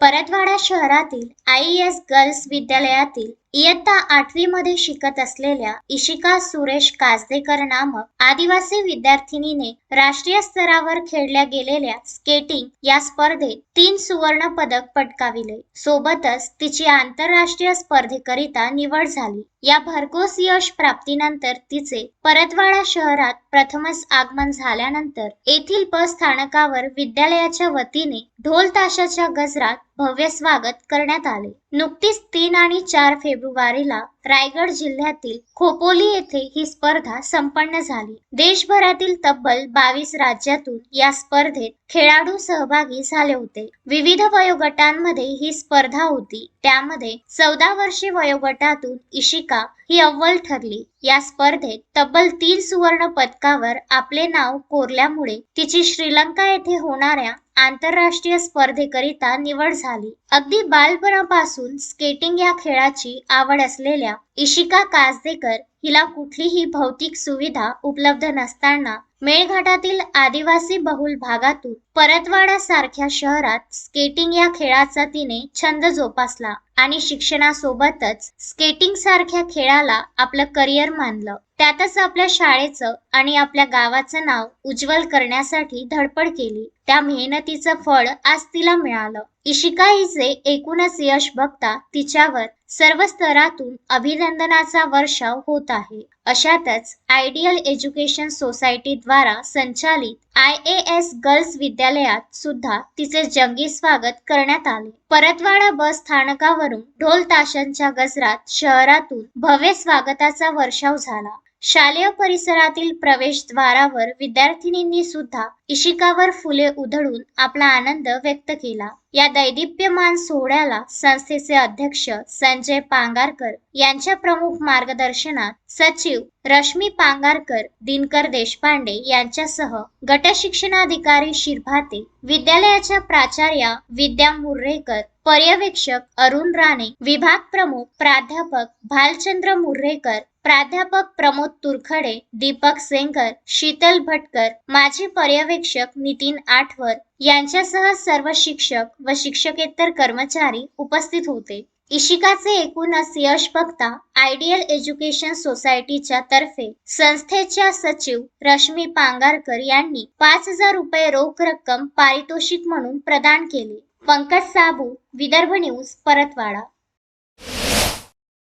परतवाडा शहरातील I S girls विद्यालयातील इयत्ता आठवी मध्ये शिकत असलेल्या इशिका सुरेश काजदेकर नामक आदिवासी विद्यार्थिनीने राष्ट्रीय स्तरावर खेळल्या गेलेल्या स्केटिंग या स्पर्धेत तीन सुवर्ण पदक पटकाविले. सोबतच तिची आंतरराष्ट्रीय स्पर्धेकरिता निवड झाली. या भरघोस यश प्राप्तीनंतर तिचे परतवाडा शहरात प्रथमच आगमन झाल्यानंतर येथील बस स्थानकावर विद्यालयाच्या वतीने ढोल ताशाच्या गजरात भव्य स्वागत करण्यात आले. नुकतीच तीन आणि चार फेब्रुवारीला रायगड जिल्ह्यातील खोपोली येथे ही स्पर्धा संपन्न झाली. देशभरातील तब्बल बावीस राज्यातून या स्पर्धेत खेळाडू सहभागी झाले होते. विविध वयोगटांमध्ये ही स्पर्धा होती. त्यामध्ये चौदा वर्षे वयोगटातून इशिका ही अव्वल ठरली. या स्पर्धेत तब्बल तीन सुवर्ण पदकावर आपले नाव कोरल्यामुळे तिची श्रीलंका येथे होणाऱ्या आंतरराष्ट्रीय स्पर्धेकरिता निवड झाली. अगदी बालपणापासून स्केटिंग या खेळाची आवड असलेल्या इशिका कासदेकर हिला कुठलीही भौतिक सुविधा उपलब्ध नसताना मेळघाटातील आदिवासी बहुल भागातून परतवाडा सारख्या शहरात स्केटिंग या खेळाचा तिने छंद जोपासला आणि शिक्षणासोबतच स्केटिंग सारख्या खेळाला आपलं करिअर मानलं. त्यातच आपल्या शाळेचं आणि आपल्या गावाचं नाव उज्ज्वल करण्यासाठी धडपड केली. त्या मेहनतीचं फळ आज तिला मिळालं. इशिका हिचे एकूणच यश बघता तिच्यावर सर्व स्तरातून अभिनंदनाचा वर्षाव होत आहे. अशातच आयडियल एज्युकेशन सोसायटी द्वारा संचालित आय ए एस गर्ल्स विद्यालयात सुद्धा तिचे जंगी स्वागत करण्यात आले. परतवाडा बस स्थानकावरून ढोल ताशांच्या गजरात शहरातून भव्य स्वागताचा वर्षाव झाला. शालेय परिसरातील प्रवेशद्वारावर विद्यार्थिनींनी सुद्धा इशिकावर फुले उधळून आपला आनंद व्यक्त केला. या दैदिप्यमान सोहळ्याला संस्थेचे अध्यक्ष संजय पांगारकर यांच्या प्रमुख मार्गदर्शनात सचिव रश्मी पांगारकर दिनकर देशपांडे यांच्यासह गट शिक्षणाधिकारी शिरभाते विद्यालयाच्या प्राचार्या विद्या मुर्रेकर पर्यवेक्षक अरुण राणे विभाग प्रमुख प्राध्यापक भालचंद्र मुर्रेकर प्राध्यापक प्रमोद तुरखडे दीपक सेंगर शीतल भटकर माजी पर्यवेक्षक नितीन आठवर यांच्यासह सर्व शिक्षक व शिक्षकेतर कर्मचारी उपस्थित होते. इशिकाचे एकूणच यश बघता आयडियल एज्युकेशन सोसायटीच्या तर्फे संस्थेच्या सचिव रश्मी पांगारकर यांनी पाच हजार रुपये रोख रक्कम पारितोषिक म्हणून प्रदान केले. पंकज साबू विदर्भ न्यूज परतवाडा.